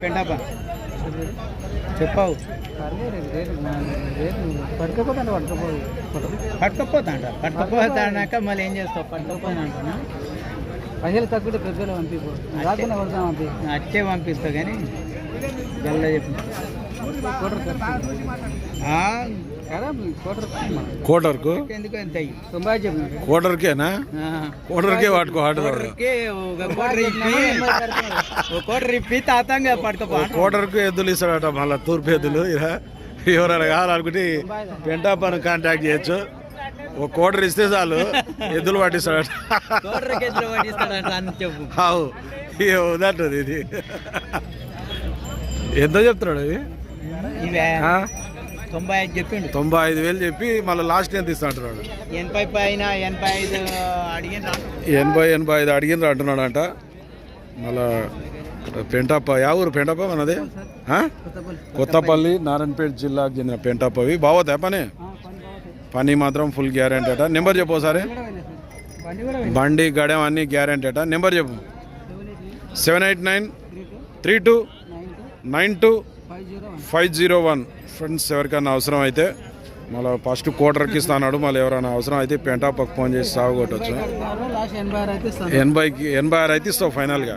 పెంటాప చెప్పావు. పట్టుకపోతే పట్టుకపోయి పట్టుకపోతా అంట పట్టుకపోతాడాక మళ్ళీ ఏం చేస్తావు? పట్టుకపోతా అంటున్నా పైసలు తగ్గితే పెద్దలు పంపిపో. రాకుండా కొడతాం పంపి అచ్చే పంపిస్తా కానీ గల్ల చెప్పు. కోటర్కు కోటర్కేనా కోటర్కే ఆటోడు కోటర్కి ఎద్దులు ఇస్తాడట మళ్ళీ తూర్పు ఎద్దులు. ఇలా ఎవరైనా కావాలనుకుంటే పెంటాపను కాంటాక్ట్ చేయొచ్చు. ఒక కోటర్ ఇస్తే చాలు ఎద్దులు పట్టిస్తాడట. అవు ఉదంటది ఇది. ఎంత చెప్తున్నాడు ఇది? తొంభై ఐదు చెప్పిండు. తొంభై ఐదు వేలు చెప్పి మళ్ళీ లాస్ట్ ఎంత ఇస్తా అంటున్నాడు? ఎనభై పైన ఎనభై ఐదు అడిగిన ఎనభై ఎనభై ఐదు అడిగిండ్రు అంటున్నాడంట. మళ్ళా పెంటాప యా ఊరు పెంటాప మనది? కొత్తపల్లి నారాయణపేట జిల్లాకు చెందిన పెంటాపవి బాగోతా పని? పని మాత్రం ఫుల్ గ్యారెంటీ అట. నెంబర్ చెప్పు ఒకసారి. బండి గడెం అన్ని గ్యారెంటీ అట. నెంబర్ చెప్పు. Seven eight nine. Three two nine two. Five zero one. Friends ఎవరికైనా అవసరం అయితే మళ్ళీ ఫస్ట్ క్వార్టర్కి ఇస్తాడు మళ్ళీ ఎవరైనా అవసరం అయితే పెంటాపకు ఫోన్ చేసి సాగు కొట్టచ్చు ఎనభై ఎనభై ఆరు అయితే ఇస్తావు ఫైనల్గా